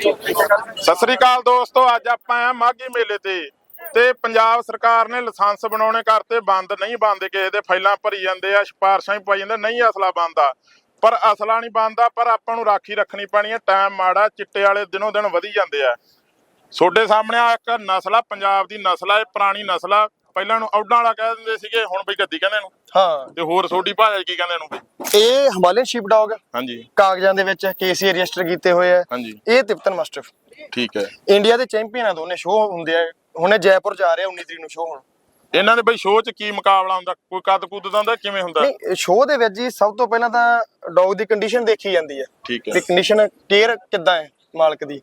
ਸਤਿ ਸ੍ਰੀ ਅਕਾਲ ਦੋਸਤੋ, ਅੱਜ ਆਪਾਂ ਆ ਮਾਘੀ ਮੇਲੇ ਤੇ। ਤੇ ਪੰਜਾਬ ਸਰਕਾਰ ਨੇ ਲਾਇਸੈਂਸ ਬਣਾਉਣੇ ਕਰਤੇ, ਬੰਦ ਨਹੀਂ ਬੰਦ, ਕਿਸੇ ਦੇ ਫਾਈਲਾਂ ਭਰੀ ਜਾਂਦੇ ਆ, ਸਿਫਾਰਸ਼ਾਂ ਹੀ ਪਾਈ ਜਾਂਦੇ, ਨਹੀਂ ਅਸਲਾ ਬੰਦਾ ਪਰ ਅਸਲਾ ਨਹੀਂ ਬੰਦਾ ਪਰ ਆਪਾਂ ਨੂੰ ਰਾਖੀ ਰੱਖਣੀ ਪੈਣੀ ਹੈ ਟਾਈਮ ਮਾੜਾ, ਚਿੱਟੇ ਵਾਲੇ ਦਿਨੋਂ ਦਿਨ ਵਧੀ ਜਾਂਦੇ ਆ। ਤੁਹਾਡੇ ਸਾਹਮਣੇ ਆ ਇੱਕ ਨਸਲ ਆ, ਪੰਜਾਬ ਦੀ ਨਸਲ ਆ, ਇਹ ਪੁਰਾਣੀ ਨਸਲ ਆ। ਪਹਿਲਾਂ ਨੂੰ ਔਡਾਂ ਵਾਲਾ ਕਹਿ ਦਿੰਦੇ ਸੀਗੇ ਹੁਣ ਬਈ ਗੱਦੀ ਕਹਿੰਦੇ ਇਹਨੂੰ। ਹਾਂ। ਤੇ ਹੋਰ ਤੁਹਾਡੀ ਭਾਸ਼ਾ 'ਚ ਕੀ ਕਹਿੰਦੇ ਇਹਨੂੰ ਬਈ? ਇਹ ਹਿਮਾਲਯਨ ਸ਼ੀਪ ਡੌਗ ਹਾਂਜੀ। ਕਾਗਜ਼ਾਂ ਦੇ ਵਿੱਚ ਕੇਸੀ ਰਜਿਸਟਰ ਕੀਤੇ ਹੋਏ ਆ। ਹਾਂਜੀ। ਇਹ ਤਿਪਤਨ ਮਾਸਟਰ। ਠੀਕ ਹੈ। ਇੰਡੀਆ ਦੇ ਚੈਂਪੀਅਨ ਆ ਦੋਨੇ ਸ਼ੋਅ ਹੁੰਦੇ ਆ। ਹੁਣੇ ਜੈਪੁਰ ਜਾ ਰਹੇ ਆ 19 ਤਰੀਕ ਨੂੰ ਸ਼ੋਅ ਹੁਣ। ਇਹਨਾਂ ਦੇ ਬਈ ਸ਼ੋਅ 'ਚ ਕੀ ਮੁਕਾਬਲਾ ਹੁੰਦਾ? ਕੋਈ ਕੱਦ ਕੁੱਦ ਦਾ ਹੁੰਦਾ ਕਿਵੇਂ ਹੁੰਦਾ? ਨਹੀਂ ਸ਼ੋਅ ਦੇ ਵਿੱਚ ਜੀ ਸਭ ਤੋਂ ਪਹਿਲਾਂ ਤਾਂ ਡੌਗ ਦੀ ਕੰਡੀਸ਼ਨ ਦੇਖੀ ਜਾਂਦੀ ਹੈ ਠੀਕ ਹੈ। ਵੀ ਕੰਡੀਸ਼ਨ ਕੇਅਰ ਕਿੱਦਾਂ ਹੈ ਮਾਲਕ ਦੀ।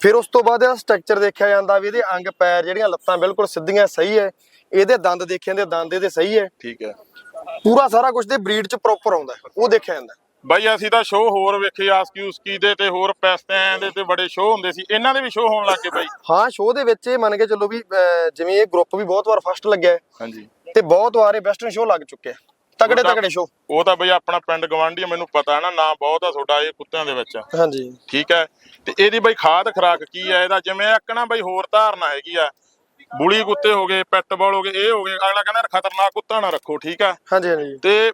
ਫਿਰ ਉਸ ਤੋਂ ਬਾਅਦ ਸਟਰਕਚਰ ਦੇਖਿਆ ਜਾਂਦਾ ਵੀ ਇਹਦੇ ਅੰਗ ਪੈਰ ਜਿਹੜੀਆਂ ਲੱਤਾਂ ਬਿਲਕੁਲ ਸਿੱਧੀਆਂ ਸਹੀ ਹੈ। ਇਹਦੇ ਦੰਦ ਦੇਖੇ ਜਾਂਦੇ ਦੰਦ ਇਹਦੇ ਸਹੀ ਹੈ। ਠੀਕ ਹੈ। ਪੂਰਾ ਸਾਰਾ ਕੁਝ ਦੇ ਬਰੀਡ ਚ ਪ੍ਰੋਪਰ ਆਉਂਦਾ ਹੈ, ਉਹ ਦੇਖਿਆ ਜਾਂਦਾ ਹੈ। ਬਾਈ ਅਸੀਂ ਤਾਂ ਸ਼ੋਅ ਹੋਰ ਵੇਖੇ ਆਸਕੀ ਉਸਕੀ ਦੇ ਤੇ ਹੋਰ ਪੈਸਤਿਆਂ ਦੇ ਤੇ ਬੜੇ ਸ਼ੋਅ ਹੁੰਦੇ ਸੀ। ਇਹਨਾਂ ਦੇ ਵੀ ਸ਼ੋਅ ਹੋਣ ਲੱਗ ਗਏ ਬਾਈ। ਹਾਂ ਸ਼ੋਅ ਦੇ ਵਿੱਚ ਇਹ ਮੰਨ ਕੇ ਚੱਲੋ ਵੀ ਅਹ, ਜਿਵੇਂ ਇਹ ਗਰੁੱਪ ਵੀ ਬਹੁਤ ਵਾਰ ਫਸਟ ਲੱਗਿਆ ਹੈ। ਹਾਂਜੀ। ਤੇ ਬਹੁਤ ਵਾਰ ਇਹ ਵੈਸਟਰਨ ਸ਼ੋਅ ਲੱਗ ਚੁੱਕੇ ਆ ਤਗੜੇ ਤਗੜੇ ਸ਼ੋਅ ਉਹ ਤਾਂ ਬਈ ਆਪਣਾ ਪਿੰਡ ਗਵਾਂਢੀ ਮੈਨੂੰ ਪਤਾ ਹੈ ਨਾ ਨਾਂ ਬਹੁਤ ਆ ਤੁਹਾਡਾ ਇਹ ਕੁੱਤਿਆਂ ਦੇ ਵਿੱਚ। ਹਾਂਜੀ। ਠੀਕ ਹੈ। ਤੇ ਇਹਦੀ ਬਈ ਖਾਦ ਖਰਾਕ ਕੀ ਹੈ? ਇਹਦਾ ਜਿਵੇਂ ਇੱਕ ਨਾ ਬਈ ਹੋਰ ਧਾਰਨਾ ਹੈਗੀ ਆ ਬੁਲੀ ਕੁੱਤੇ ਹੋ ਗਏ ਪੈਟਬਾਲ ਹੋ ਗਏ ਇਹ ਹੋ ਗਏ ਅਗਲਾ ਕਹਿੰਦਾ ਯਾਰ ਖਤਰਨਾਕ ਕੁੱਤਾ ਨਾ ਰੱਖੋ ਠੀਕ ਹੈ? ਹਾਂਜੀ ਹਾਂਜੀ। ਤੇ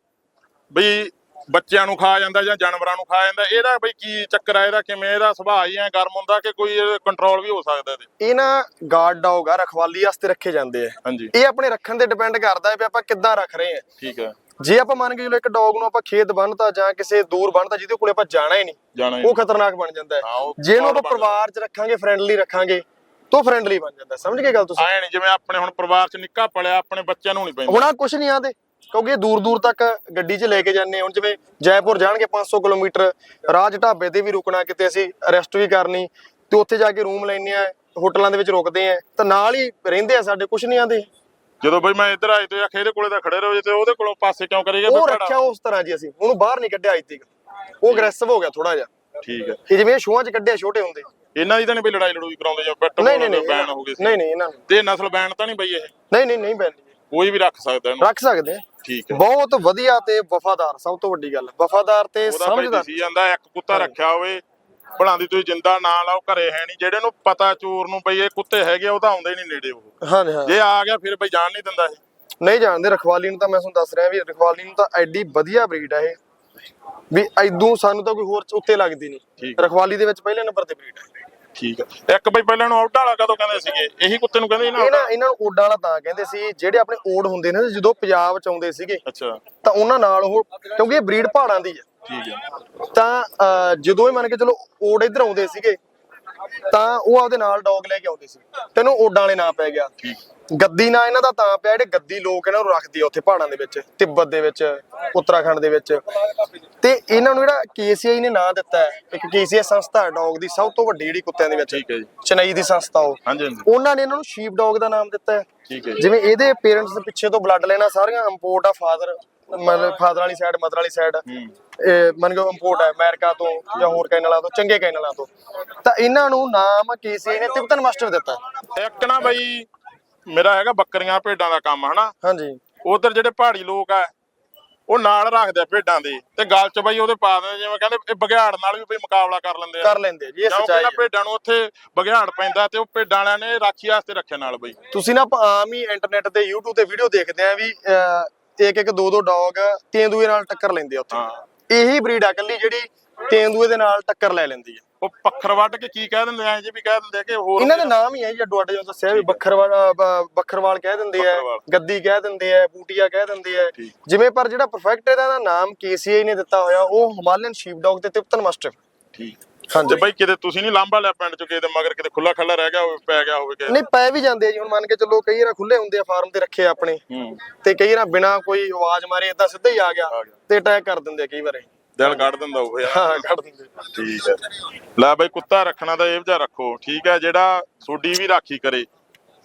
ਬਈ ਬੱਚਿਆਂ ਨੂੰ ਖਾ ਜਾਂਦਾ ਜਾਂ ਜਾਨਵਰਾਂ ਨੂੰ ਖਾ ਜਾਂਦਾ ਇਹਦਾ ਬਈ ਕੀ ਚੱਕਰ ਆ ਇਹਦਾ ਕਿਵੇਂ ਇਹਦਾ ਸੁਭਾਅ ਹੀ ਐ ਗਰਮ ਹੁੰਦਾ ਕਿ ਕੋਈ ਕੰਟਰੋਲ ਵੀ ਹੋ ਸਕਦਾ ਇਹਦੇ? ਇਹ ਨਾ ਗਾਰਡ ਡੌਗ ਆ ਰਖਵਾਲੀ ਵਾਸਤੇ ਰੱਖੇ ਜਾਂਦੇ ਆ। ਹਾਂਜੀ। ਇਹ ਆਪਣੇ ਰੱਖਣ ਤੇ ਡਿਪੈਂਡ ਕਰਦਾ ਹੈ ਵੀ ਆਪਾਂ ਕਿੱਦਾਂ ਰੱਖ ਰਹੇ ਹਾਂ ਠੀਕ ਹੈ। ਜੇ ਆਪਾਂ ਮੰਨ ਕੇ ਚਲੋ ਇੱਕ ਡੌਗ ਨੂੰ ਆਪਾਂ ਖੇਤ ਬੰਨਤਾ ਜਾਂ ਕਿਸੇ ਦੂਰ ਬੰਨਤਾ ਜਿਹਦੇ ਕੋਲੇ ਆਪਾਂ ਜਾਣਾ ਹੀ ਨਹੀਂ ਉਹ ਖਤਰਨਾਕ ਬਣ ਜਾਂਦਾ ਹਾਂ, ਜੇ ਇਹਨੂੰ ਆਪਾਂ। ਪਰਿਵਾਰ 'ਚ ਰੱਖਾਂਗੇ ਫਰੈਂਡਲੀ ਰੱਖਾਂਗੇ ਤਾਂ ਫਰੈਂਡਲੀ ਬਣ ਜਾਂਦਾ ਸਮਝ ਗਏ ਗੱਲ ਤੁਸੀਂ? ਆਏ ਨਹੀਂ ਜਿਵੇਂ ਆਪਣੇ ਹੁਣ ਪਰਿਵਾਰ ਚ ਨਿੱਕਾ ਪਲਿਆ ਆਪਣੇ ਬੱਚਿਆਂ ਨੂੰ ਨਹੀਂ ਪੈਂਦਾ। ਹੁਣ ਕੁਛ ਨਹੀਂ ਆਂਦੇ ਕਿਉਂਕਿ ਇਹ ਦੂਰ ਦੂਰ ਤੱਕ ਗੱਡੀ 'ਚ ਲੈ ਕੇ ਜਾਂਦੇ ਹੁਣ ਜਿਵੇਂ ਜੈਪੁਰ ਜਾਣਗੇ 500 ਕਿਲੋਮੀਟਰ ਰਾਜ ਢਾਬੇ ਤੇ ਵੀ ਰੁਕਣਾ ਕਿਤੇ ਅਸੀਂ ਰੈਸਟ ਵੀ ਕਰਨੀ ਤੇ ਉੱਥੇ ਜਾ ਕੇ ਰੂਮ ਲੈਣੇ ਆ ਹੋਟਲਾਂ ਦੇ ਵਿੱਚ ਰੁਕਦੇ ਆ ਤਾਂ ਨਾਲ ਹੀ ਰਹਿੰਦੇ ਆ ਸਾਡੇ ਕੁਛ ਨਹੀਂ ਆਂਦੇ। ਜਦੋਂ ਬਈ ਮੈਂ ਇੱਧਰ ਆਏ ਤੇ ਆਖੇ ਇਹਦੇ ਕੋਲੇ ਤਾਂ ਖੜੇ ਰਹੋ ਜੇ ਤੇ ਉਹਦੇ ਕੋਲੋਂ ਪਾਸੇ ਕਿਉਂ ਕਰੇਗਾ ਉਹ ਰੱਖਿਆ ਉਸ ਤਰ੍ਹਾਂ ਜੀ ਅਸੀਂ ਉਹਨੂੰ ਬਾਹਰ ਨਹੀਂ ਕੱਢਿਆ ਅੱਜ ਤੱਕ। ਉਹ ਅਗਰੈਸਿਵ ਹੋ ਗਿਆ ਥੋੜਾ ਜਿਹਾ। ਠੀਕ ਹੈ। ਜਿਵੇਂ ਸ਼ੋਆਂ 'ਚ ਕੱਢਿਆ ਛੋਟੇ ਹੁੰਦੇ। ਇਹਨਾਂ ਦੀ ਤਾਂ ਨਹੀਂ ਬਈ ਲੜਾਈ ਲੜੂਈ ਕਰਾਉਂਦੇ ਜਾਂ ਬੈਟ ਨਹੀਂ ਨਹੀਂ ਨਹੀਂ ਬੈਨ ਹੋ ਗਏ ਸੀ। ਨਹੀਂ ਨਹੀਂ ਇਹਨਾਂ ਨੂੰ ਤੇ ਨਸਲ ਬੈਨ ਤਾਂ ਨਹੀਂ ਬਈ ਇਹ। ਨਹੀਂ ਨਹੀਂ ਨਹੀਂ ਬੈਨ ਕੋਈ ਵੀ ਰੱਖ ਸਕਦਾ ਇਹਨੂੰ। ਰੱਖ ਸਕਦੇ ਠੀਕ ਹੈ। ਬਹੁਤ ਵਧੀਆ ਤੇ ਵਫਾਦਾਰ ਸਭ ਤੋਂ ਵੱਡੀ ਗੱਲ। ਵਫਾਦਾਰ ਤੇ ਸਮਝਦਾਰ। ਸੀ ਜਾਂਦਾ ਇੱਕ ਕੁੱਤਾ ਰੱਖਿਆ ਹੋਵੇ ਬਣਾਉਂਦੀ ਤੁਸੀਂ ਜਿੰਦਾ ਨਾ ਲਾਓ ਘਰੇ ਹੈ ਨਹੀਂ। ਜਿਹੜੇ ਨੂੰ ਪਤਾ ਚੋਰ ਨੂੰ ਬਈ ਇਹ ਕੁੱਤੇ ਹੈਗੇ ਉਹ ਤਾਂ ਆਉਂਦੇ ਹੀ ਨਹੀਂ ਨੇੜੇ ਉਹ। ਹਾਂਜੀ ਹਾਂ। ਜੇ ਆ ਗਿਆ ਫਿਰ ਬਈ ਜਾਣ ਨਹੀਂ ਦਿੰਦਾ ਇਹ। ਨਹੀਂ ਜਾਣਦੇ ਰਖਵਾਲੀ ਨੂੰ ਤਾਂ ਮੈਂ ਤੁਹਾਨੂੰ ਦੱਸ ਰਿਹਾ ਵੀ ਰਖਵਾਲੀ ਨੂੰ ਤਾਂ ਐਡੀ ਵਧੀਆ ਬਰੀਡ ਆ ਇਹ। ਵੀ ਐਦੂ ਸਾਨੂੰ ਤਾਂ ਕੋਈ ਹੋਰ ਉੱਤੇ ਲੱਗਦੀ ਨਹੀਂ। ਰਖਵਾਲੀ ਦੇ ਵਿੱਚ ਪਹਿਲੇ ਨੰਬਰ ਤੇ ਬਰੀਡ ਹੈ ਠੀਕ ਇੱਕ ਬਈ ਪਹਿਲਾਂ ਨੂੰ ਆਊਟ ਵਾਲਾ ਕਦੋਂ ਕਹਿੰਦੇ ਸੀਗੇ? ਇਹੀ ਕੁੱਤੇ ਨੂੰ ਕਹਿੰਦੇ ਸੀ ਨਾ ਇਹ ਨਾ ਇਹਨਾਂ ਨੂੰ ਓਡ ਵਾਲਾ ਤਾਂ ਕਹਿੰਦੇ ਸੀ ਜਿਹੜੇ ਆਪਣੇ ਓਡ ਹੁੰਦੇ ਨੇ ਜਦੋਂ ਪੰਜਾਬ ਚ ਆਉਂਦੇ ਸੀਗੇ ਅੱਛਾ। ਤਾਂ ਉਹਨਾਂ ਨਾਲ ਉਹ ਕਿਉਂਕਿ ਇਹ ਬਰੀਡ ਪਹਾੜਾਂ ਦੀ ਹੈ ਠੀਕ ਹੈ ਤਾਂ ਅਹ, ਜਦੋਂ ਇਹ ਮੰਨ ਕੇ ਚਲੋ ਓਡ ਇੱਧਰ ਆਉਂਦੇ ਸੀਗੇ ਤਾਂ ਉਹ ਆਪਦੇ ਨਾਲ ਡੌਗ ਲੈ ਕੇ ਆਉਂਦੇ ਸੀ। ਤੈਨੂੰ ਓਡਾਂ ਵਾਲੇ ਨਾਂ ਪੈ ਗਿਆ। ਠੀਕ। ਗੱਦੀ ਨਾਂ ਇਹਨਾਂ ਦਾ ਤਾਂ ਪਿਆ ਜਿਹੜੇ ਗੱਦੀ ਲੋਕ ਇਹਨਾਂ ਨੂੰ ਰੱਖਦੇ ਆ ਉੱਥੇ ਪਹਾੜਾਂ ਦੇ ਵਿੱਚ ਤਿੱਬਤ ਦੇ ਵਿੱਚ ਉੱਤਰਾਖੰਡ ਦੇ ਵਿੱਚ। ਤੇ ਇਹਨਾਂ ਨੂੰ ਜਿਹੜਾ KCI ਨੇ ਨਾਂ ਦਿੱਤਾ ਹੈ ਇੱਕ KCI ਸੰਸਥਾ ਡੌਗ ਦੀ ਸਭ ਤੋਂ ਵੱਡੀ ਜਿਹੜੀ ਕੁੱਤਿਆਂ ਦੇ ਵਿੱਚ ਠੀਕ ਹੈ ਜੀ। ਚੇਨਈ ਦੀ ਸੰਸਥਾ ਉਹ। ਹਾਂਜੀ ਹਾਂਜੀ। ਉਹਨਾਂ ਨੇ ਇਹਨਾਂ ਨੂੰ ਸ਼ੀਪ ਡੌਗ ਦਾ ਨਾਮ ਦਿੱਤਾ ਹੈ। ਠੀਕ ਹੈ ਜਿਵੇਂ ਇਹਦੇ ਪੇਰੈਂਟਸ ਦੇ ਪਿੱਛੇ ਤੋਂ ਬਲੱਡ ਲੈਣਾ ਸਾਰੀਆਂ ਇੰਪੋਰਟ ਆ ਫਾਦਰ ਮਤਲਬ ਫਾਦਰ ਵਾਲੀ ਸਾਈਡ ਮਦਰ ਵਾਲੀ ਸਾਈਡ ਇਹ ਮੰਨ ਕੇ ਇੰਪੋਰਟ ਹੈ ਅਮਰੀਕਾ ਤੋਂ ਜਾਂ ਹੋਰ ਕੈਨੇਡਾ ਤੋਂ ਚੰਗੇ ਕੈਨੇਡਾ ਤੋਂ। ਤਾਂ ਇਹਨਾਂ ਨੂੰ ਨਾਮ KCI ਨੇ ਤਿਬਤਨ ਮਾਸਟਰ ਦਿੱਤਾ ਇੱਕ ਨਾ ਬਈ ਮੇਰਾ ਹੈਗਾ ਬੱਕਰੀਆਂ ਭੇਡਾਂ ਦਾ ਕੰਮ ਹਨਾ? ਹਾਂਜੀ। ਉਧਰ ਜਿਹੜੇ ਪਹਾੜੀ ਲੋਕ ਆ ਉਹ ਨਾਲ ਰੱਖਦੇ ਆ ਭੇਡਾਂ ਦੇ ਤੇ ਗੱਲ ਚ ਬਈ ਉਹਦੇ ਪਾ ਦਿੰਦੇ ਜਿਵੇਂ ਕਹਿੰਦੇ ਇਹ ਬਘਿਆੜ ਨਾਲ ਵੀ ਬਈ ਮੁਕਾਬਲਾ ਕਰ ਲੈਂਦੇ ਆ। ਕਰ ਲੈਂਦੇ ਜੀ ਇਹ ਸੱਚਾਈ ਹੈ ਭੇਡਾਂ ਨੂੰ ਉੱਥੇ ਬਘਿਆੜ ਪੈਂਦਾ ਤੇ ਉਹ ਭੇਡਾਂ ਵਾਲਿਆਂ ਨੇ ਰਾਖੀ ਵਾਸਤੇ ਰੱਖਿਆ ਨਾਲ ਬਈ। ਤੁਸੀਂ ਨਾ ਆਮ ਹੀ ਇੰਟਰਨੈਟ ਤੇ YouTube ਤੇ ਵੀਡੀਓ ਦੇਖਦੇ ਆ ਵੀ ਇੱਕ ਇੱਕ ਦੋ ਦੋ ਡੌਗ ਤੇਂਦੂਏ ਨਾਲ ਟੱਕਰ ਲੈਂਦੇ ਆ ਉੱਥੇ। ਇਹੀ ਬਰੀਡ ਆ ਇਕੱਲੀ ਜਿਹੜੀ ਤੇਂਦੂਏ ਦੇ ਨਾਲ ਟੱਕਰ ਲੈ ਲੈਂਦੀ ਹੈ ਉਹ ਪੱਖਰ ਵੱਢ ਕੇ ਕੀ ਕਹਿ ਦਿੰਦੇ ਆ ਜੇ ਵੀ ਕਹਿ ਦਿੰਦੇ ਆ ਕਿ ਹੋਰ ਇਹਨਾਂ ਦੇ ਨਾਮ ਹੀ ਹੈ ਜੀ ਅੱਡੋ ਅੱਡ ਜੋ ਦੱਸਿਆ ਵੀ ਬੱਖਰਵਾਲ ਬੱਖਰਵਾਲ ਕਹਿ ਦਿੰਦੇ ਆ ਬੱਖਰਵਾਲ। ਗੱਦੀ ਕਹਿ ਦਿੰਦੇ ਆ ਬੂਟੀਆ ਕਹਿ ਦਿੰਦੇ ਆ ਠੀਕ। ਜਿਵੇਂ ਪਰ ਜਿਹੜਾ ਪਰਫੈਕਟ ਇਹਦਾ ਦਾ ਨਾਮ KCI ਨੇ ਦਿੱਤਾ ਹੋਇਆ ਉਹ ਹਿਮਾਲਯਨ ਸ਼ੀਪ ਡੌਗ ਤੇ ਤਿਬਤਨ ਮਾਸਟਰ ਠੀਕ ਹਾਂਜੀ ਬਈ ਕਿਤੇ ਤੁਸੀਂ ਨਹੀਂ ਲਾਂਭਾ ਲਿਆ ਪਿੰਡ ਚ ਦੇ ਮਗਰ ਕਿਤੇ ਖੁੱਲਾ ਖੱਲਾ ਰਹਿ ਗਿਆ ਹੋਵੇ ਪੈ ਗਿਆ ਹੋਵੇ ਕਿ ਨਹੀਂ ਪੈ ਵੀ ਜਾਂਦੇ ਆ ਜੀ ਹੁਣ ਮੰਨ ਕੇ ਚੱਲੋ ਕਈ ਵਾਰ ਖੁੱਲੇ ਹੁੰਦੇ ਆ ਫਾਰਮ ਤੇ ਰੱਖੇ ਆ ਆਪਣੇ ਹੂੰ ਤੇ ਕਈ ਵਾਰ ਬਿਨਾ ਕੋਈ ਆਵਾਜ਼ ਮਾਰੇ ਇਦਾਂ ਸਿੱਧਾ ਹੀ ਆ ਗਿਆ ਆ ਗਿਆ। ਤੇ ਅਟੈਕ ਕਰ ਦਿੰਦੇ ਆ ਕਈ ਵਾਰ ਇਹ। ਦਿਲ ਕੱਢ ਦਿੰਦਾ ਉਹ ਯਾਰ। ਹਾਂ ਕੱਢ ਦਿੰਦੇ। ਠੀਕ ਹੈ। ਲੈ ਬਈ ਕੁੱਤਾ ਰੱਖਣਾ ਤਾਂ ਇਹ ਜਿਹਾ ਰੱਖੋ। ਠੀਕ ਹੈ ਜਿਹੜਾ ਸੋਡੀ ਵੀ ਰਾਖੀ ਕਰੇ।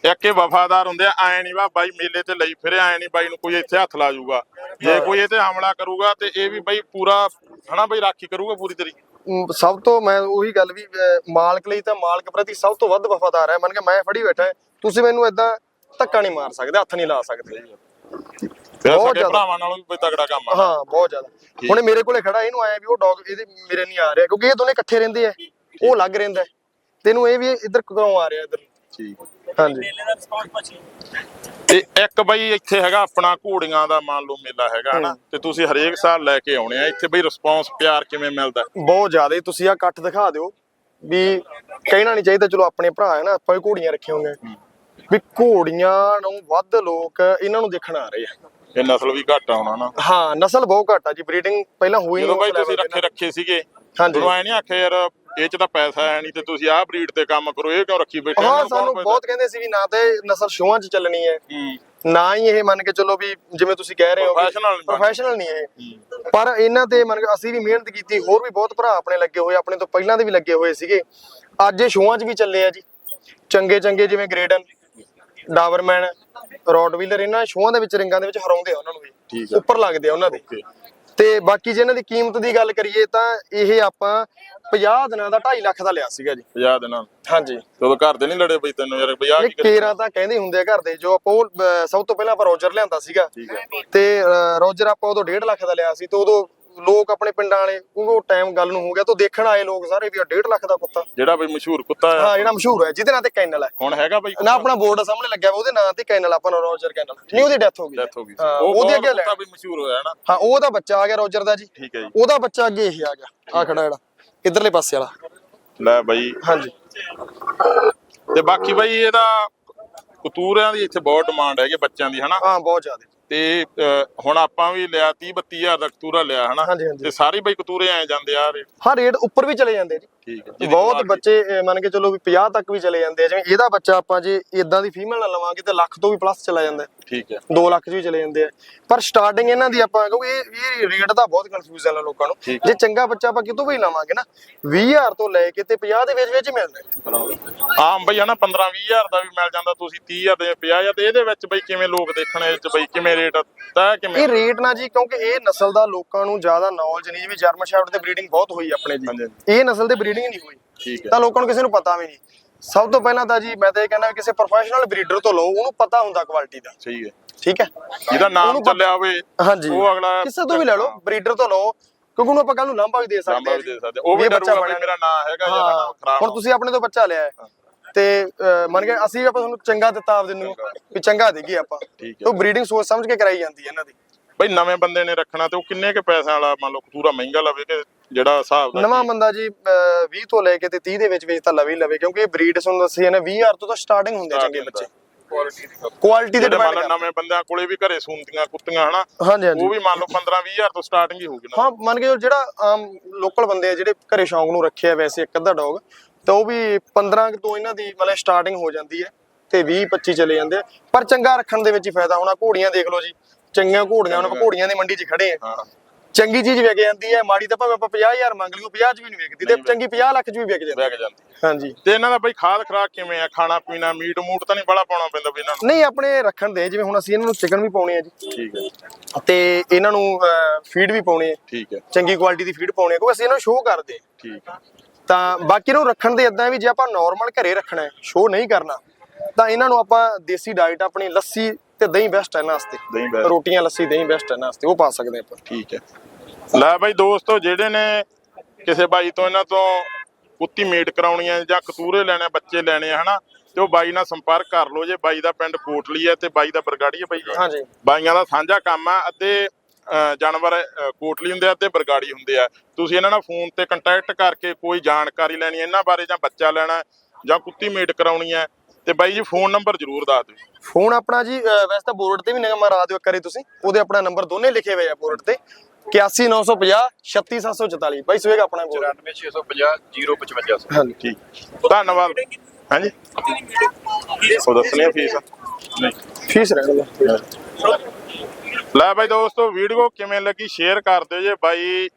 ਇੱਕ ਇਹ ਵਫਾਦਾਰ ਹੁੰਦੇ ਆ ਐ ਨਹੀਂ ਵਾ ਬਾਈ ਮੇਲੇ ਤੇ ਲਈ ਫਿਰੇ ਐ ਨਹੀਂ ਬਾਈ ਨੂੰ ਕੋਈ ਇੱਥੇ ਹੱਥ ਲਾ ਜਾਊਗਾ ਜੇ ਕੋਈ ਇਹ ਤੇ ਹਮਲਾ ਕਰੂਗਾ ਤੇ ਇਹ ਵੀ ਬਾਈ ਪੂਰਾ ਹਨਾ ਬਾਈ ਰਾਖੀ ਕਰੂਗਾ ਪੂਰੀ ਤਰੀ? ਅਮ, ਸਭ ਤੋਂ ਮੈਂ ਉਹੀ ਗੱਲ ਵੀ ਮਾਲਕ ਲਈ ਤਾਂ ਮਾਲਕ ਪ੍ਰਤੀ ਸਭ ਤੋਂ ਵੱਧ ਵਫਾਦਾਰ ਹੈ। ਮੰਨ ਕੇ ਮੈਂ ਫੜੀ ਬੈਠਾ ਤੁਸੀਂ ਮੈਨੂੰ ਇਦਾਂ ਧੱਕਾ ਨਹੀਂ ਮਾਰ ਸਕਦੇ ਹੱਥ ਨਹੀਂ ਲਾ ਸਕਦੇ। ਬਹੁਤ ਸਾਡੇ ਜ਼ਿਆਦਾ। ਭਰਾਵਾਂ ਨਾਲੋਂ ਵੀ ਤਗੜਾ ਕੰਮ ਆ। ਹਾਂ ਬਹੁਤ ਜ਼ਿਆਦਾ। ਹੁਣ ਇਹ ਮੇਰੇ ਕੋਲੇ ਖੜਾ ਇਹਨੂੰ ਆਇਆ ਵੀ ਉਹ ਡੌਗ ਇਹਦੇ ਮੇਰੇ ਨਹੀਂ ਆ ਰਿਹਾ ਕਿਉਂਕਿ ਇਹ ਦੋਨੇ ਇਕੱਠੇ ਰਹਿੰਦੇ ਆ। ਉਹ ਅਲੱਗ ਰਹਿੰਦਾ। ਹੈ। ਤੈਨੂੰ ਇਹ ਵੀ ਇੱਧਰ ਕਿਉਂ ਆ ਰਿਹਾ ਇੱਧਰ ਠੀਕ। ਹਾਂਜੀ। ਤੇ ਇੱਕ ਬਈ ਇੱਥੇ ਹੈਗਾ ਆਪਣਾ ਘੋੜੀਆਂ ਦਾ ਮੰਨ ਲਓ ਮੇਲਾ ਹੈਗਾ ਹਨਾ? ਤੇ ਤੁਸੀਂ ਹਰੇਕ ਸਾਲ ਲੈ ਕੇ ਆਉਣੇ ਆ। ਇੱਥੇ ਬਈ ਰਿਸਪੌਂਸ ਪਿਆਰ ਕਿਵੇਂ ਮਿਲਦਾ? ਬਹੁਤ ਜ਼ਿਆਦਾ। ਹੀ ਤੁਸੀਂ ਆ ਇਕੱਠ ਦਿਖਾ ਦਿਓ ਵੀ ਕਹਿਣਾ ਨਹੀਂ ਚਾਹੀਦਾ ਚਲੋ ਆਪਣੇ ਭਰਾ ਹੈ ਨਾ ਆਪਾਂ ਵੀ ਘੋੜੀਆਂ ਰੱਖੇ ਹੋਗੇ ਵੀ ਘੋੜੀਆਂ ਨੂੰ ਵੱਧ ਲੋਕ ਇਹਨਾਂ ਨੂੰ ਦੇਖਣ ਆ ਰਹੇ ਆ। ਇਹ ਨਸਲ ਵੀ ਘੱਟ ਆਉਣਾ ਨਾ ਹਾਂ ਨਸਲ ਬਹੁਤ ਘੱਟ ਆ ਜੀ ਬਰੀਡਿੰਗ ਪਹਿਲਾਂ ਹੋਈ ਜਦੋਂ ਬਈ ਤੁਸੀਂ ਰੱਖੇ ਰੱਖੇ ਸੀਗੇ ਹਾਂਜੀ। ਤੁਹਾਨੂੰ ਐ ਨਹੀਂ ਆਖਿਆ ਯਾਰ ਇਹ ਚ ਤਾਂ ਪੈਸਾ ਹੈ ਨਹੀਂ ਤੇ ਤੁਸੀਂ ਆਹ ਬਰੀਡ ਤੇ ਕੰਮ ਕਰੋ ਇਹ ਕਿਉਂ ਰੱਖੀ ਬੈਠੇ ਹਾਂ ਸਾਨੂੰ? ਬਹੁਤ ਕਹਿੰਦੇ ਸੀ ਵੀ ਨਾ ਤੇ ਨਸਲ ਸ਼ੋਆਂ 'ਚ ਚੱਲਣੀ ਹੈ। ਨਾ ਹੀ ਇਹ ਮੰਨ ਕੇ ਚੱਲੋ ਵੀ ਜਿਵੇਂ ਤੁਸੀਂ ਕਹਿ ਰਹੇ ਹੋ। ਪ੍ਰੋਫੈਸ਼ਨਲ ਨਹੀਂ ਇਹ। ਪਰ ਇਹਨਾਂ ਤੇ ਮੰਨ ਕੇ ਅਸੀਂ ਵੀ ਮਿਹਨਤ ਕੀਤੀ ਹੋਰ ਵੀ ਬਹੁਤ ਭਰਾ ਆਪਣੇ ਲੱਗੇ ਹੋਏ ਆਪਣੇ ਤੋਂ ਪਹਿਲਾਂ ਦੇ ਵੀ ਲੱਗੇ ਹੋਏ ਸੀਗੇ। ਅੱਜ ਇਹ ਸ਼ੋਆਂ 'ਚ ਵੀ ਚੱਲੇ ਆ ਜੀ। ਚੰਗੇ ਚੰਗੇ ਜਿਵੇਂ ਗ੍ਰੇਡਨ। ਡਾਵਰਮੈਨ ਰੋਡਵੀਲਰ ਇਹਨਾਂ ਸ਼ੋਆਂ ਦੇ ਵਿੱਚ ਰਿੰਗਾਂ ਦੇ ਵਿੱਚ ਹਰਾਉਂਦੇ ਆ ਉਹਨਾਂ ਨੂੰ ਵੀ। ਉੱਪਰ ਲੱਗਦੇ ਆ ਉਹਨਾਂ ਦੇ। ਤੇ ਬਾਕੀ ਜੇ ਇਹਨਾਂ ਦੀ ਕੀਮਤ ਦੀ ਗੱਲ ਕਰੀਏ ਤਾਂ ਇਹ ਆਪਾਂ 50 ਦਿਨਾਂ ਦਾ 2.5 ਲੱਖ ਦਾ ਲਿਆ ਸੀਗਾ ਜੀ। 50 ਦਿਨਾਂ? ਹਾਂਜੀ। ਜਦੋਂ ਘਰ ਦੇ ਨਹੀਂ ਲੜੇ ਬਈ ਤੈਨੂੰ ਯਾਰ ਬਈ ਆਹ ਇਹ ਕੀ ਕਰੀ ਕੇਰਾ ਤਾਂ ਕਹਿੰਦੇ ਹੁੰਦੇ ਆ ਘਰ ਦੇ ਜੋ ਆਪਾਂ ਉਹ ਸਭ ਤੋਂ ਪਹਿਲਾਂ ਆਪਾਂ ਰੋਜਰ ਲਿਆਂਦਾ ਸੀਗਾ। ਤੇ ਰੋਜਰ ਆਪਾਂ ਉਦੋਂ 1.5 ਲੱਖ ਦਾ ਲਿਆ ਸੀ ਤੇ ਉਦੋਂ ਲੋਕ ਆਪਣੇ ਪਿੰਡਾਂ ਵਾਲੇ ਉਹ ਟਾਈਮ ਗੱਲ ਨੂੰ ਹੋ ਗਿਆ ਤੋਂ ਦੇਖਣ ਆਏ ਲੋਕ ਸਾਰੇ ਵੀ 1.5 ਲੱਖ ਦਾ ਕੁੱਤਾ। ਜਿਹੜਾ ਬਈ ਮਸ਼ਹੂਰ ਕੁੱਤਾ ਹਾਂ ਆ ਜਿਹੜਾ ਮਸ਼ਹੂਰ ਹੈ ਜਿਹਦੇ ਨਾਂ ਤੇ ਕੈਨਲ ਹੈ ਹੁਣ ਹੈਗਾ ਬਈ ਨਾ ਆਪਣਾ ਬੋਰਡ ਸਾਹਮਣੇ ਲੱਗਿਆ ਵਾ ਉਹਦੇ ਨਾਂ ਤੇ ਕੈਨਲ ਆਪਾਂ ਨੂੰ ਰੋਜਰ ਕੈਨਲ। ਨਹੀਂ ਉਹਦੀ ਡੈਥ ਹੋ ਗਈ। ਡੈਥ ਹੋ ਗਈ। ਹਾਂ, ਉਹਦੇ ਅੱਗੇ ਲੈ- ਵੀ ਮਸ਼ਹੂਰ ਹੋਇਆ ਨਾ? ਹਾਂ ਉਹਦਾ ਬੱਚਾ ਆ ਗਿਆ ਰੋਜਰ ਦਾ ਜੀ। ਠੀਕ ਹੈ ਜੀ। ਉਹਦਾ ਬੱਚਾ ਅੱਗੇ ਇਹ ਆ ਗਿਆ ਆ ਖੜਾ ਜਿਹੜਾ ਇਧਰਲੇ ਪਾਸੇ ਵਾਲਾ। ਲੈ ਬਈ। ਹਾਂਜੀ। ਤੇ ਬਾਕੀ ਬਈ ਇਹਦਾ ਕਤੂਰਿਆਂ ਦੀ ਇੱਥੇ ਬਹੁਤ ਡਿਮਾਂਡ ਹੈਗੀ ਬੱਚਿਆਂ ਦੀ ਹਨਾ? ਹਾਂ ਬਹੁਤ ਜ਼ਿਆਦਾ। ਤੇ ਹੁਣ ਆਪਾਂ ਵੀ ਲਿਆ 30 32000 ਦਾ ਕਤੂਰਾ ਲਿਆ ਹਨਾ। ਤੇ ਸਾਰੇ ਬਈ ਕਤੂਰੇ ਐ ਜਾਂਦੇ ਆ ਰੇਟ ਹਾਂ ਰੇਟ ਉੱਪਰ ਵੀ ਚਲੇ ਜਾਂਦੇ ਜੀ। ਠੀਕ ਹੈ ਬਹੁਤ ਬੱਚੇ ਮੰਨ ਕੇ ਚੱਲੋ ਵੀ 50 ਤੱਕ ਵੀ ਚਲੇ ਜਾਂਦੇ ਆ। ਜਿਵੇਂ ਇਹਦਾ ਬੱਚਾ ਆਪਾਂ ਜੇ ਇਦਾਂ ਦੀ ਫੀਮੇਲ ਨਾਲ ਲਵਾਂਗੇ ਤਾਂ ਲੱਖ ਤੋਂ ਵੀ ਪਲੱਸ ਚਲਾ ਜਾਂਦਾ ਠੀਕ ਹੈ। 2 ਲੱਖ 'ਚ ਵੀ ਚਲੇ ਜਾਂਦੇ ਆ। ਪਰ ਸਟਾਰਟਿੰਗ ਇਹਨਾਂ ਦੀ ਆਪਾਂ ਕਿਉਂਕਿ ਇਹ ਇਹ ਰੇਟ ਦਾ ਬਹੁਤ ਕਨਫਿਊਜ਼ਨ ਹੈ ਲੋਕਾਂ ਨੂੰ। ਠੀਕ ਜੇ ਚੰਗਾ ਬੱਚਾ ਆਪਾਂ ਕਿਤੋਂ ਵੀ ਲਵਾਂਗੇ ਨਾ 20000 ਤੋਂ ਲੈ ਕੇ ਤੇ 50 ਦੇ ਵਿੱਚ ਵਿੱਚ ਮਿਲਦਾ। ਆਮ ਬਈ ਹਨਾ 15 20000 ਦਾ ਵੀ ਮਿਲ ਜਾਂਦਾ ਤੁਸੀਂ 30000 ਦੇ 50000 ਤੇ ਇਹਦੇ ਵਿੱਚ ਬਈ ਕਿਵੇਂ ਲੋਕ ਦੇਖਣ ਇਹ ਚ ਬਈ ਕਿਵੇਂ ਰੇਟ ਤੈ ਕਿਵੇਂ? ਇਹ ਰੇਟ ਨਾ ਜੀ ਕਿਉਂਕਿ ਇਹ ਨਸਲ ਦਾ ਲੋਕਾਂ ਨੂੰ ਜ਼ਿਆਦਾ ਨੌਲੇਜ ਨਹੀਂ ਜਿਵੇਂ ਜਰਮਨ ਸ਼ੈਫਰਡ ਤੇ ਬਰੀਡਿੰਗ ਬਹੁਤ ਹੋਈ ਆਪਣੇ ਜੀ। ਇਹ ਨਸਲ ਤੇ ਬਰੀਡਿੰਗ ਨਹੀਂ ਹੋਈ। ਤਾਂ ਲੋਕਾਂ ਨੂੰ ਕਿਸੇ ਨੂੰ ਪਤਾ ਵੀ ਨਹੀਂ। ਸਭ ਤੋਂ ਪਹਿਲਾਂ ਤਾਂ ਜੀ ਮੈਂ ਤਾਂ ਇਹ ਕਹਿੰਦਾ ਕਿਸੇ ਪ੍ਰੋਫੈਸ਼ਨਲ ਬਰੀਡਰ ਤੋਂ ਲਓ ਉਹਨੂੰ ਪਤਾ ਹੁੰਦਾ ਕੁਆਲਿਟੀ ਦਾ। ਸਹੀ ਹੈ। ਠੀਕ ਹੈ? ਜਿਹਦਾ ਨਾਮ ਚੱਲਿਆ ਹੋਵੇ ਹਾਂਜੀ। ਉਹ ਅਗਲਾ ਕਿਸੇ ਤੋਂ ਵੀ ਲੈ ਲਓ ਬਰੀਡਰ ਤੋਂ ਲਓ ਕਿਉਂਕਿ ਉਹਨੂੰ ਆਪਾਂ ਕੱਲ ਨੂੰ ਲਾਂਭਾ ਵੀ ਦੇ ਸਕਦੇ ਹਾਂ। ਦੇ ਸਕਦੇ। ਉਹ ਵੀ ਬੱਚਾ ਬਣਿਆ ਮੇਰਾ ਨਾਂ ਹੈਗਾ ਜਾਂ ਹਾਂ। ਖਰਾਬ ਹੁਣ ਤੁਸੀਂ ਆਪਣੇ ਤੋਂ ਬੱਚਾ ਲਿਆ ਹੈ ਤੇ ਮੰਨ ਕੇ ਅਸੀਂ ਆਪਾਂ ਤੁਹਾਨੂੰ ਚੰਗਾ ਦਿੱਤਾ ਆਪਦੇ ਨੂੰ ਵੀ ਚੰਗਾ ਦੇਗੀ ਆਪਾਂ। ਤੋਂ ਬਰੀਡਿੰਗ ਸੋਚ ਸਮਝ ਕੇ ਕਰਾਈ ਜਾਂਦੀ ਹੈ ਇਹਨਾਂ ਦੀ। ਬਈ ਨਵੇਂ ਬੰਦੇ ਨੇ ਰੱਖਣਾ ਤੇ ਉਹ ਕਿੰਨੇ ਕੇ ਪੈਸਿਆਂ ਵਾਲਾ ਮੰਨ ਲਓ ਕਤੂਰਾ ਮਹਿੰਗਾ ਲਵੇ ਕਿ ਜਿਹੜਾ ਹਿਸਾਬ ਦਾ ਨਵਾਂ ਬੰਦਾ ਜੀ ਅਹ, 20 ਤੋਂ ਲੈ ਕੇ ਤੇ 30 ਦੇ ਵਿੱਚ ਵਿੱਚ ਤਾਂ ਲਵੇ ਲਵੇ ਕਿਉਂਕਿ ਇਹ ਬਰੀਡ ਤੁਹਾਨੂੰ ਦੱਸੀ ਹੈ ਨਾ 20000 ਤੋਂ ਤਾਂ ਸਟਾਰਟਿੰਗ ਹੁੰਦੇ ਆ ਚੰਗੇ ਬੱਚੇ। ਕੁਆਲਿਟੀ ਦੀ ਕੁਆਲਿਟੀ ਡਿਪੈਂਡ ਲਓ ਨਵੇਂ ਬੰਦਿਆਂ ਕੋਲੇ ਵੀ ਘਰੇ ਸੂੰਦੀਆਂ ਕੁੱਤੀਆਂ ਹਨਾ? ਹਾਂਜੀ ਹਾਂਜੀ। ਉਹ ਵੀ ਮੰਨ ਲਓ 15 20000 ਤੋਂ ਸਟਾਰਟਿੰਗ ਹੀ ਹੋਊਗੀ ਨਾ। ਹਾਂ ਮੰਨ ਕੇ ਜਿਹੜਾ ਆਮ ਲੋਕਲ ਬੰਦੇ ਆ ਜਿਹੜੇ ਘਰੇ ਸ਼ੌਂਕ ਨੂੰ ਰੱਖਿਆ ਵੈਸੇ ਇੱਕ ਅੱਧਾ ਡੌਗ ਤਾਂ ਉਹ ਵੀ 15 ਕੁ ਤੋਂ ਇਹਨਾਂ ਦੀ ਮਤਲਬ ਸਟਾਰਟਿੰਗ ਹੋ ਜਾਂਦੀ ਹੈ ਤੇ 20 25 ਚਲੇ ਜਾਂਦੇ ਆ। ਪਰ ਚੰਗਾ ਰੱਖਣ ਦੇ ਵਿੱਚ ਹੀ ਫਾਇਦਾ ਹੋਣਾ ਘੋੜੀਆਂ ਦੇਖ ਲਓ ਜੀ। ਚੰਗੀਆਂ ਘੋੜੀਆਂ ਹੁਣ ਆਪਾਂ ਘੋੜੀਆਂ ਦੀ ਮੰਡੀ 'ਚ ਖੜੇ ਆ। ਚੰਗੀ ਚੀਜ਼ ਵਿਕ ਜਾਂਦੀ ਹੈ ਮਾੜੀ ਤਾਂ ਭਾਵੇਂ ਆਪਾਂ 50000 ਮੰਗ ਲਈਓ 50 'ਚ ਵੀ ਨਹੀਂ ਵਿਕਦੀ ਤੇ ਚੰਗੀ 50 ਲੱਖ 'ਚ ਵੀ ਵਿਕ ਜਾਂਦੀ। ਜਾਂਦੀ ਹਾਂਜੀ। ਤੇ ਇਹਨਾਂ ਦਾ ਬਈ ਖਾਦ ਖਰਾਕ ਕਿਵੇਂ ਆ ਖਾਣਾ ਪੀਣਾ ਮੀਟ ਮੂਟ ਤਾਂ ਨਹੀਂ ਬੜਾ ਪਾਉਣਾ ਪੈਂਦਾ ਇਹਨਾਂ ਨੂੰ? ਨਹੀਂ ਆਪਣੇ ਰੱਖਣ ਦੇ ਜਿਵੇਂ ਹੁਣ ਅਸੀਂ ਇਹਨਾਂ ਨੂੰ ਚਿਕਨ ਵੀ ਪਾਉਣੇ ਆ ਜੀ। ਠੀਕ ਹੈ ਤੇ ਇਹਨਾਂ ਨੂੰ ਫੀਡ ਵੀ ਪਾਉਣੇ ਆ ਠੀਕ ਹੈ। ਚੰਗੀ ਕੁਆਲਿਟੀ ਦੀ ਫੀਡ ਪਾਉਣੇ ਆ ਕਿਉਂਕਿ ਅਸੀਂ ਇਹਨਾਂ ਨੂੰ ਸ਼ੋਅ ਕਰਦੇ ਆ ਠੀਕ ਹੈ। ਤਾਂ ਬਾਕੀ ਨੂੰ ਰੱਖਣ ਦੇ ਇਦਾਂ ਵੀ ਜੇ ਆਪਾਂ ਨਾਰਮਲ ਘਰੇ ਰੱਖਣਾ ਹੈ ਸ਼ੋਅ ਨਹੀਂ ਕਰਨਾ ਤਾਂ ਇਹਨਾਂ ਨੂੰ ਆਪਾਂ ਦੇਸੀ ਡਾਈਟ ਆਪਣੀ ਲੱਸੀ ਤੇ ਦਹੀਂ ਬੈਸਟ ਹੈ ਇਹਨਾਂ ਵਾਸਤੇ। ਰੋਟੀਆਂ ਲੱਸੀ ਦਹੀਂ ਬੈਸਟ ਹੈ ਇਹਨਾਂ ਵਾਸਤੇ ਉਹ ਪਾ ਸਕਦੇ ਆਪਾਂ। ਠੀਕ ਹੈ। ਲੈ ਬਾਈ ਦੋਸਤੋ ਜਿਹੜੇ ਨੇ ਕਿਸੇ ਬਾਈ ਤੋਂ ਇਹਨਾਂ ਤੋਂ ਕੁੱਤੀ ਮੀਟ ਕਰਾਉਣੀ ਹੈ ਜਾਂ ਕਤੂਰੇ ਲੈਣੇ ਬੱਚੇ ਲੈਣੇ ਹਨਾ ਤੇ ਉਹ ਬਾਈ ਨਾਲ ਸੰਪਰਕ ਕਰ ਲਓ ਜੇ ਬਾਈ ਦਾ ਪਿੰਡ ਕੋਟਲੀ ਹੈ ਤੇ ਬਾਈ ਦਾ ਬਰਗਾੜੀ ਹੈ ਬਾਈ। ਜੀ ਹਾਂਜੀ। ਬਾਈਆਂ ਦਾ ਸਾਂਝਾ ਕੰਮ ਆ ਅੱਧੇ ਜਾਨਵਰ ਕੋਟਲੀ ਹੁੰਦੇ ਆ ਅੱਧੇ ਬਰਗਾੜੀ ਹੁੰਦੇ ਆ। ਤੁਸੀਂ ਇਹਨਾਂ ਨਾਲ ਫੋਨ ਤੇ ਕੰਟੈਕਟ ਕਰਕੇ ਕੋਈ ਜਾਣਕਾਰੀ ਲੈਣੀ ਇਹਨਾਂ ਬਾਰੇ ਜਾਂ ਬੱਚਾ ਲੈਣਾ ਜਾਂ ਕੁੱਤੀ ਮੀਟ ਕਰਾਉਣੀ ਹੈ ਤੇ ਬਾਈ ਜੀ ਫੋਨ ਨੰਬਰ ਜ਼ਰੂਰ ਦੱਸ ਦਿਓ। ਫੋਨ ਆਪਣਾ ਜੀ ਵੈਸੇ ਤਾਂ ਬੋਰਡ ਤੇ ਵੀ ਨਿਗਮ ਮਾਰਾ ਦਿਓ ਕਰੇ ਤੁਸੀਂ ਉਹਦੇ ਆਪਣਾ ਨੰਬਰ ਦੋਨੇ ਲਿਖੇ ਹੋਏ ਆ ਬੋਰਡ ਤੇ। 81950 36744 ਬਾਈ ਸਵੇਗਾ ਆਪਣਾ ਬੋਰਡ 94650 055 ਹਾਂਜੀ ਠੀਕ। ਧੰਨਵਾਦ। ਹਾਂਜੀ। ਉਹ ਦੱਸਣੀ ਆ ਫੀਸ। ਨਹੀਂ ਫੀਸ ਰਹਿਣ ਦਿਓ। ਲੈ ਬਾਈ ਦੋਸਤੋ ਵੀਡੀਓ ਕਿਵੇਂ ਲੱਗੀ ਸ਼ੇਅਰ ਕਰ ਦਿਓ ਜੇ। ਬਾਈ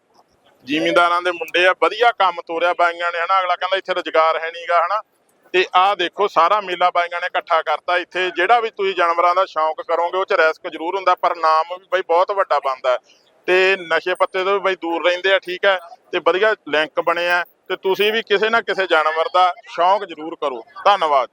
ਜ਼ਿਮੀਂਦਾਰਾਂ ਦੇ ਮੁੰਡੇ ਆ ਵਧੀਆ ਕੰਮ ਤੋਰਿਆ ਬਾਈਆਂ ਨੇ ਹਨਾ? ਅਗਲਾ ਕਹਿੰਦਾ ਇੱਥੇ ਰੁਜ਼ਗਾਰ ਹੈ ਨਹੀਂਗਾ ਹਨਾ? ਤੇ ਆਹ ਦੇਖੋ ਸਾਰਾ ਮੇਲਾ ਬਾਈਆਂ ਨੇ ਇਕੱਠਾ ਕਰਤਾ। ਇੱਥੇ ਜਿਹੜਾ ਵੀ ਤੁਸੀਂ ਜਾਨਵਰਾਂ ਦਾ ਸ਼ੌਂਕ ਕਰੋਗੇ ਉਹ ਚ ਰਿਸਕ ਜ਼ਰੂਰ ਹੁੰਦਾ ਪਰ ਨਾਮ ਵੀ ਬਾਈ ਬਹੁਤ ਵੱਡਾ ਬਣਦਾ। ਤੇ ਨਸ਼ੇ ਪੱਤੇ ਤੋਂ ਵੀ ਬਈ ਦੂਰ ਰਹਿੰਦੇ ਆ, ਠੀਕ ਹੈ ਤੇ ਵਧੀਆ ਲਿੰਕ ਬਣੇ ਆ, ਤੇ ਤੁਸੀਂ ਵੀ ਕਿਸੇ ਨਾ ਕਿਸੇ ਜਾਨਵਰ ਦਾ ਸ਼ੌਂਕ ਜ਼ਰੂਰ ਕਰੋ। ਧੰਨਵਾਦ।